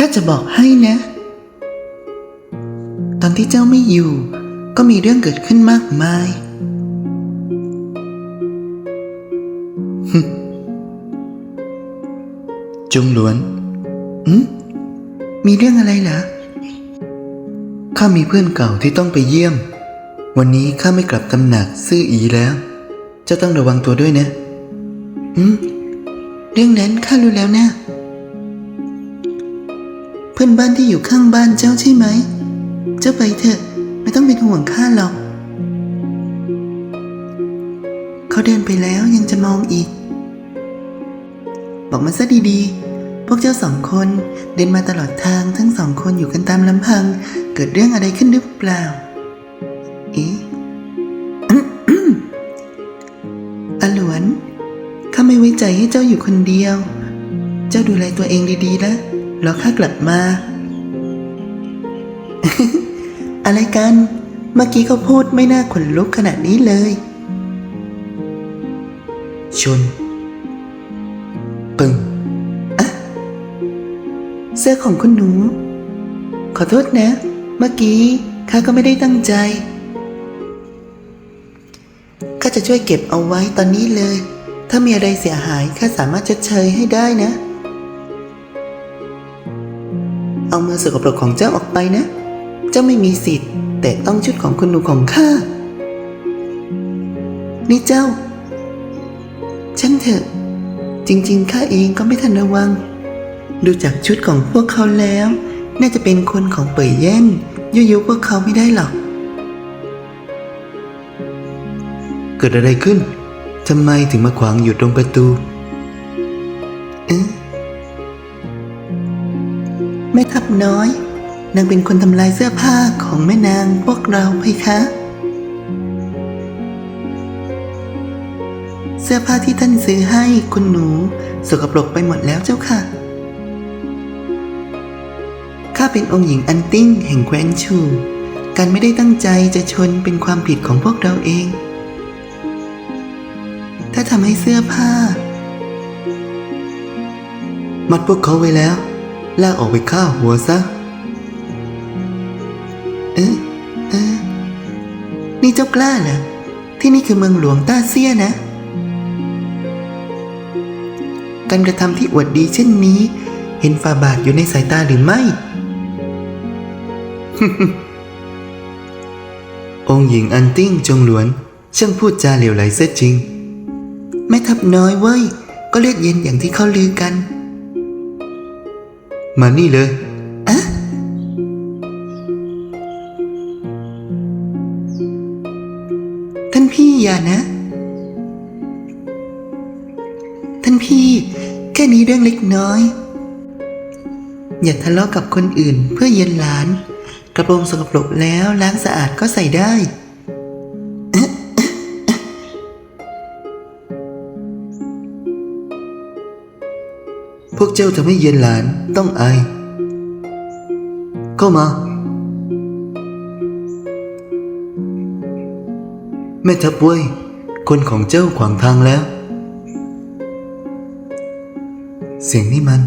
ข้าจะบอกให้นะ ตอนที่เจ้าไม่อยู่ ก็มีเรื่องเกิดขึ้นมากมาย จงหลวนอืมมีเรื่องอะไรเหรอ ข้ามีเพื่อนเก่าที่ต้องไปเยี่ยม วันนี้ข้าไม่กลับตำหนักซื่ออีแล้ว เจ้าต้องระวังตัวด้วยนะ อืม เรื่องนั้นข้ารู้แล้วนะ พื่อนบ้านที่อยู่ข้างบ้านเจ้าใช่ไหม เจ้าไปเถอะ ไม่ต้องเป็นห่วงข้าหรอก เขาเดินไปแล้วยังจะมองอีก บอกมาซะดีๆ พวกเจ้าสองคนเดินมาตลอดทางทั้งสองคนอยู่กันตามลำพัง เกิดเรื่องอะไรขึ้นหรือเปล่า เอ๊ะอหลวนข้าไม่ไว้ใจให้เจ้าอยู่คนเดียว เจ้าดูแลตัวเองดีๆนะ รอข้ากลับมา อะไรกัน เมื่อกี้เขาพูดไม่น่าขนลุกขนาดนี้เลย ชน ปึงอะเสื้อของคุณหนู ขอโทษนะ เมื่อกี้ข้าก็ไม่ได้ตั้งใจข้าจะช่วยเก็บเอาไว้ตอนนี้เลย ถ้ามีอะไรเสียหายข้าสามารถชดเชยให้ได้นะ เอามือสกปรกของเจ้าออกไปนะ เจ้าไม่มีสิทธิ์ แต่ต้องชุดของคุณหนูของข้า นี่เจ้า ฉันเถอะ จริง ๆ ข้าเองก็ไม่ทันระวัง ดูจากชุดของพวกเขาแล้ว น่าจะเป็นคนของเป่ยเย่นยุยุพวกเขาไม่ได้หรอก เกิดอะไรขึ้นทำไมถึงมาขวางอยู่ตรงประตู ม่ทับน้อย นางเป็นคนทำลายเสื้อผ้าของแม่นางพวกเราไหมคะ เสื้อผ้าที่ท่านซื้อให้คุณหนู สกปรกไปหมดแล้วเจ้าค่ะข้าเป็นองค์หญิงอันติ้งแห่งแคว้นชู การไม่ได้ตั้งใจจะชนเป็นความผิดของพวกเราเอง ถ้าทำให้เสื้อผ้า มัดพวกเขาไว้แล้ว ลากออกไปฆ่าหัวซะ เอ๊ะเอ๊ะนี่เจ้ากล้าเหรอที่นี่คือเมืองหลวงต้าเซียนะ การกระทำที่อวดดีเช่นนี้ เห็นฝ่าบาทอยู่ในสายตาหรือไม่ องค์หญิงอันติ้งจงหลวน ช่างพูดจาเหลวไหลเสียจริง แม่ทับน้อยเว้ย ก็เลือดเย็นอย่างที่เขาลือกัน มานี่เลยอะท่านพี่อย่านะ ท่านพี่ แค่นี้เรื่องเล็กน้อย อย่าทะเลาะกับคนอื่นเพื่อเย็นหลาน กระโปรงสกปรกแล้วล้างสะอาดก็ใส่ได้ พวกเจ้าทำให้เย็นหลานต้องอาย เข้ามา แม่ทับเว้ย คนของเจ้าขวางทางแล้ว เสียงนี่มัน